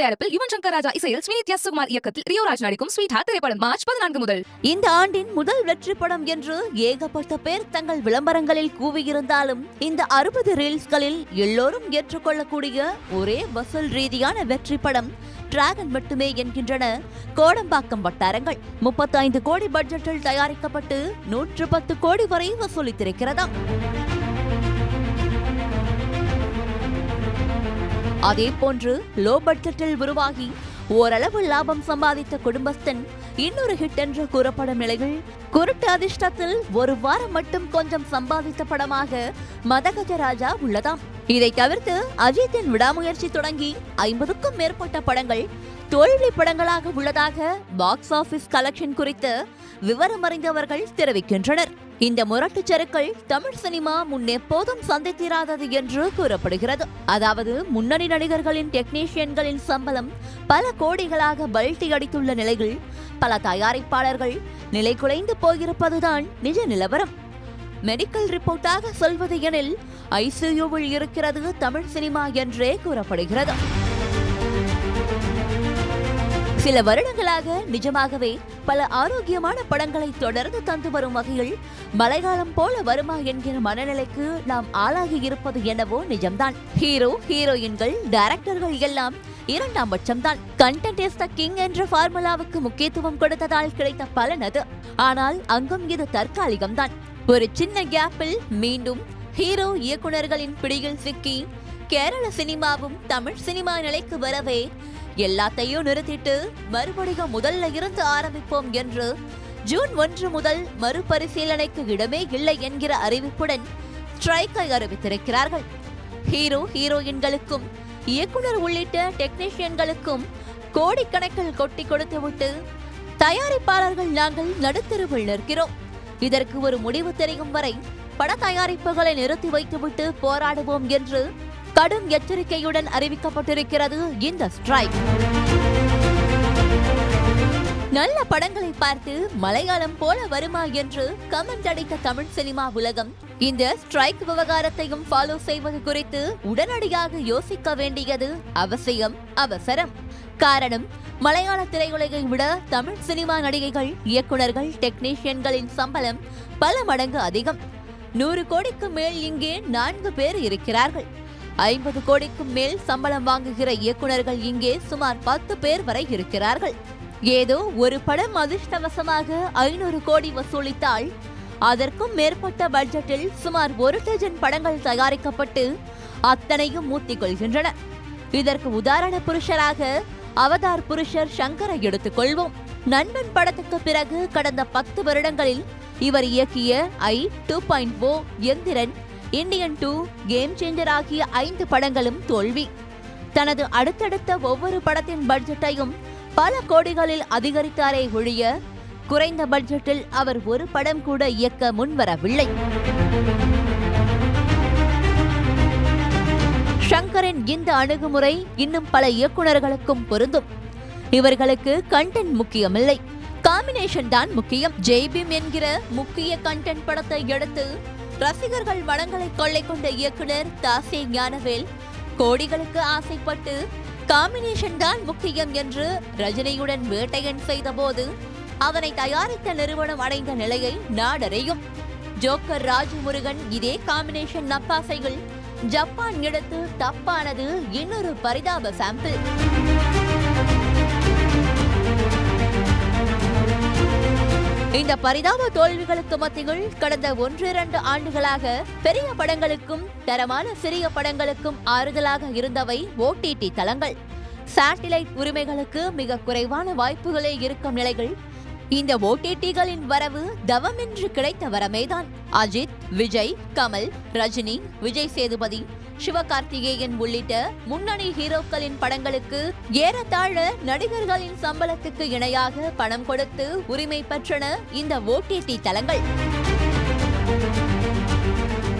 தயாரிப்பில் யுவன் சங்கர் ராஜா இசையில் ஸ்ரீநித்யா சுகுமார் இயக்கத்தில் ரியோராஜ் நடிக்கும் ஸ்வீட் திரைப்படம் மார்ச் பதினான்கு முதல். இந்த ஆண்டின் முதல் வெற்றி படம் என்று ஏகப்பட்ட பேர் தங்கள் விளம்பரங்களில் கூவியிருந்தாலும் இந்த அறுபது ரீல்ஸ்களில் எல்லோரும் ஏற்றுக்கொள்ளக்கூடிய ஒரே வசூல் ரீதியான வெற்றி படம் டிராகன் மட்டுமே என்கின்றன. கோடம்பாக்கம் வட்டாரங்கள். முப்பத்தைந்து கோடி பட்ஜெட்டில் தயாரிக்கப்பட்டு நூற்று பத்து கோடி வரை வசூலித்திருக்கிறதாம். அதே போன்று லோ பட்ஜெட்டில் உருவாகி ஓரளவு லாபம் சம்பாதித்த குடும்பஸ்தன் இன்னொரு ஹிட் என்று கூறப்படும் நிலையில் குருட்டு அதிர்ஷ்டத்தில் ஒரு வாரம் மட்டும் கொஞ்சம் சம்பாதித்த படமாக மதகஜராஜா உள்ளதாம். இதை தவிர்த்து அஜித்தின் விடாமுயற்சி தொடங்கி ஐம்பதுக்கும் மேற்பட்ட படங்கள் தோல்வி படங்களாக உள்ளதாக பாக்ஸ் ஆபீஸ் கலெக்ஷன் குறித்து விவரம் அறிந்தவர்கள் தெரிவிக்கின்றனர். இந்த முரட்டுச் சருக்கள் தமிழ் சினிமா முன்னெப்போதும் சந்தித்திராதது என்று கூறப்படுகிறது. அதாவது முன்னணி நடிகர்களின் டெக்னீஷியன்களின் சம்பளம் பல கோடிகளாக பல்டி அடித்துள்ள நிலையில் பல தயாரிப்பாளர்கள் நிலை குலைந்து போயிருப்பதுதான் நிஜ நிலவரம். மெடிக்கல் ரிப்போர்ட்டாக சொல்வது எனில் ஐசியூவில் இருக்கிறது தமிழ் சினிமா என்றே கூறப்படுகிறது. சில வருடங்களாக நிஜமாகவே பல ஆரோக்கியமான படங்களை தொடர்ந்து தந்து வரும் வகையில் மழைக்காலம் போல வருமா என்கிற மனநிலைக்கு நாம் ஆளாகி இருப்பது என்னவோ நிஜம்தான். ஹீரோ ஹீரோயின்கள் டைரக்டர்கள் எல்லாம் இரண்டாம் பட்சம்தான். கண்டென்ட் இஸ் த கிங் என்ற ஃபார்முலாவுக்கு முக்கியத்துவம் கொடுத்ததால் கிடைத்த பலன் அது. ஆனால் அங்கும் இது தற்காலிகம்தான். ஒரு சின்ன கேப்பில் மீண்டும் ஹீரோ இயக்குனர்களின் பிடியில் சிக்கி கேரள சினிமாவும் தமிழ் சினிமா நிலைக்கு வரவே எல்லாத்தையும் நிறுத்திட்டு மறுபடியும் முதல்ல இருந்து ஆரம்பிப்போம் என்று ஜூன் ஒன்று முதல் மறுபரிசீலனைக்கு இடமே இல்லை என்கிற அறிவிப்புடன் ஸ்ட்ரைக்கை அறிவித்திருக்கிறார்கள். ஹீரோ ஹீரோயின்களுக்கும் இயக்குனர் உள்ளிட்ட டெக்னீஷியன்களுக்கும் கோடிக்கணக்கில் கொட்டி கொடுத்துவிட்டு தயாரிப்பாளர்கள் நாங்கள் நடுத்தருவில் நிற்கிறோம். இதற்கு ஒரு முடிவு தெரியும் வரை பட தயாரிப்புகளை நிறுத்தி வைத்துவிட்டு போராடுவோம் என்று கடும் எச்சரிக்கையுடன் அறிவிக்கப்பட்டிருக்கிறது இந்த ஸ்ட்ரைக். நல்ல படங்களை பார்த்து மலையாளம் போல வருமா என்று கமெண்ட் அடித்த தமிழ் சினிமா உலகம். இந்த ஸ்ட்ரைக் விவகாரத்தையும் ஃபாலோ செய்வது குறித்து உடனடியாக யோசிக்க வேண்டியது அவசியம் அவசரம். காரணம் மலையாள திரையுலகை விட தமிழ் சினிமா நடிகைகள் இயக்குனர்கள் டெக்னீஷியன்களின் சம்பளம் பல மடங்கு அதிகம். நூறு கோடிக்கு மேல் இங்கே நான்கு பேர் இருக்கிறார்கள். ஐம்பது கோடிக்கும் மேல் சம்பளம் வாங்குகிற இயக்குனர்கள் இங்கே சுமார் பத்து பேர் வரை இருக்கிறார்கள். ஏதோ ஒரு படம் அதிர்ஷ்டவசமாக ஐநூறு கோடி வசூலித்தால் அதற்கும் மேற்பட்ட பட்ஜெட்டில் சுமார் ஒரு டஜன் படங்கள் தயாரிக்கப்பட்டு அத்தனையும் மூத்திக் கொள்கின்றன இதற்கு உதாரண புருஷராக அவதார் புருஷர் சங்கரை எடுத்துக்கொள்வோம். நண்பன் படத்துக்கு பிறகு கடந்த பத்து வருடங்களில் இவர் இயக்கிய I two point O Enthiran Indian two Game Changer ஆகிய ஐந்து படங்களும் தோல்வி. தனது அடுத்தடுத்த ஒவ்வொரு படத்தின் பட்ஜெட்டையும் பல கோடிகளில் அதிகரித்தாரே ஒழிய குறைந்த பட்ஜெட்டில் அவர் ஒரு படம் கூட இயக்க முன்வரவில்லை. ஷங்கரின் இந்த அணுகுமுறை இன்னும் பல இயக்குனர்களுக்கும் பொருந்தும். இவர்களுக்கு கண்டென்ட் முக்கியமில்லை. காம்பினேஷன் தான் முக்கியம். ஜெய்பீம் என்கிற முக்கிய கண்டென்ட் படத்தை எடுத்து ரசிகர்கள் மனங்களை கொள்ளை கொண்ட இயக்குனர் தாசே ஞானவேல் கோடிகளுக்கு ஆசைப்பட்டு காம்பினேஷன் தான் முக்கியம் என்று ரஜினியுடன் வேட்டையன் செய்தபோது அதனை தயாரித்த நிறுவனம் அடைந்த நிலையை நாடறியும். ஜோக்கர் ராஜமுருகன் இதே காம்பினேஷன் நப்பாசைகள் ஜப்பான் எடுத்து தப்பானது இன்னொரு பரிதாப சாம்பிள். இந்த பரிதாப தோல்விகளுக்கு மத்தியில் கடந்த ஒன்றிரண்டு ஆண்டுகளாக பெரிய படங்களுக்கும் தரமான சிறிய படங்களுக்கும் ஆறுதலாக இருந்தவை ஓடிடி தளங்கள். சாட்டிலைட் உரிமைகளுக்கு மிக குறைவான வாய்ப்புகளே இருக்கும் நிலைகள் இந்த ஓடிடிகளின் வரவு தவமின்றி கிடைத்த வரமேதான். அஜித் விஜய் கமல் ரஜினி விஜய் சேதுபதி சிவகார்த்திகேயன் உள்ளிட்ட முன்னணி ஹீரோக்களின் படங்களுக்கு ஏறத்தாழ நடிகர்களின் சம்பளத்துக்கு இணையாக பணம் கொடுத்து உரிமை பெற்றன இந்த ஓடிடி தளங்கள்.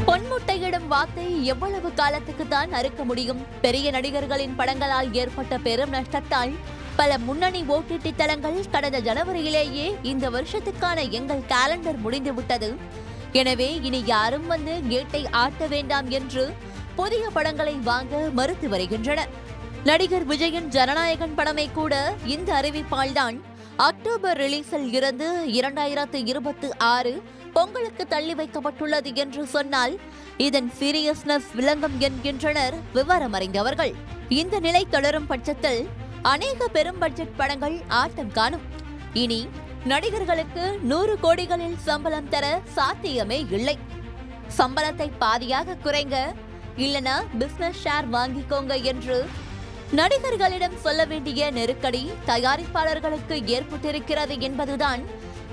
பொன்முட்டையிடும் வார்த்தை எவ்வளவு காலத்துக்கு தான் அறுக்க முடியும்? பெரிய நடிகர்களின் படங்களால் ஏற்பட்ட பெரும் நஷ்டத்தால் பல முன்னணி ஓடிடி தளங்கள் கடந்த ஜனவரியிலேயே இந்த வருஷத்துக்கான எங்கள் கேலண்டர் முடிந்துவிட்டது. எனவே இனி யாரும் வந்து கேட்டை ஆட்ட வேண்டாம் என்று புதிய படங்களை வாங்க மறுத்து வருகின்றனர். நடிகர் விஜயின் ஜனநாயகன் படமே கூட இந்த அறிவிப்பால்தான் அக்டோபர் ரிலீஸில் இருந்து இரண்டாயிரத்து இருபத்தி ஆறு பொங்கலுக்கு தள்ளி வைக்கப்பட்டுள்ளது என்று சொன்னால் இதன் சீரியஸ்னஸ் விளங்கும் என்கின்றனர் விவரம் அறிந்தவர்கள் இந்த நிலை தொடரும் பட்சத்தில் அநேக பெரும் பட்ஜெட் படங்கள் ஆட்டம் காணும். இனி நடிகர்களுக்கு நூறு கோடிகளில் சம்பளம் தர சாத்தியமே இல்லை. சம்பளத்தை பாதியாக குறைங்க இல்லனா பிசினஸ் ஷேர் வாங்கிக்கோங்க என்று நடிகர்களிடம் சொல்ல வேண்டிய நெருக்கடி தயாரிப்பாளர்களுக்கு ஏற்பட்டிருக்கிறது என்பதுதான்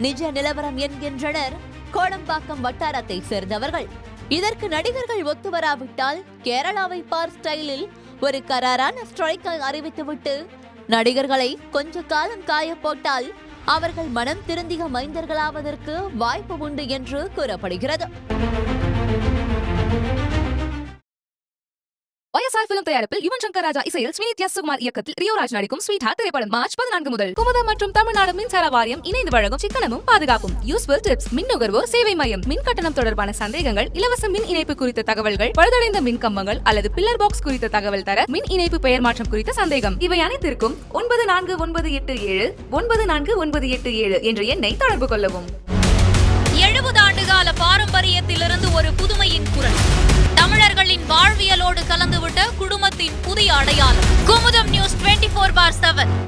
நிஜ நிலவரம் என்கின்றனர் கோடம்பாக்கம் வட்டாரத்தை சேர்ந்தவர்கள். இதற்கு நடிகர்கள் ஒத்து வராவிட்டால் கேரளாவை பார் ஸ்டைலில் ஒரு கராரான ஸ்ட்ரைக்கை அறிவித்துவிட்டு நடிகர்களை கொஞ்ச காலம் காய போட்டால் அவர்கள் மனம் திருந்திய மைந்தர்களாவதற்கு வாய்ப்பு உண்டு என்று கூறப்படுகிறது. ஒய்எஸ்ஆர் தயாரிப்பில் யுவன் சங்கர் ராஜா இசையில் ஸ்ரீநித்யா சுகுமார் இயக்கத்தில் ரியோராஜ் நடிக்கும் ஸ்வீட் ஹார்ட் திரைப்படம் மார்ச் பதினான்கு முதல். குமுதம் மற்றும் தமிழ்நாடு மின்சார வாரியம் இணைந்து வழங்கும் சிக்கனமும் பாதுகாப்பும். யூஸ்ஃபுல் டிப்ஸ் மின் நுகர்வோர் சேவை மையம் மின் கட்டணம் தொடர்பான சந்தேகங்கள் இலவச மின் இணைப்பு குறித்த தகவல்கள் பழுதடைந்த மின் கம்பங்கள் அல்லது பில்லர் பாக்ஸ் குறித்த தகவல் தர மின் இணைப்பு பெயர் மாற்றம் குறித்த சந்தேகம். இவை அனைத்திற்கும் ஒன்பது நான்கு ஒன்பது எட்டு ஏழு ஒன்பது நான்கு ஒன்பது எட்டு ஏழு என்ற எண்ணை தொடர்பு கொள்ளவும். எழுபது ஆண்டுகால பாரம்பரியத்திலிருந்து ஒரு புதுமையின் குரல். தமிழர்களின் வாழ்வியலோடு கலந்துவிட்ட குடும்பத்தின் புதிய அடையாளம். குமுதம் நியூஸ் டுவெண்டி ஃபோர் பார் செவன்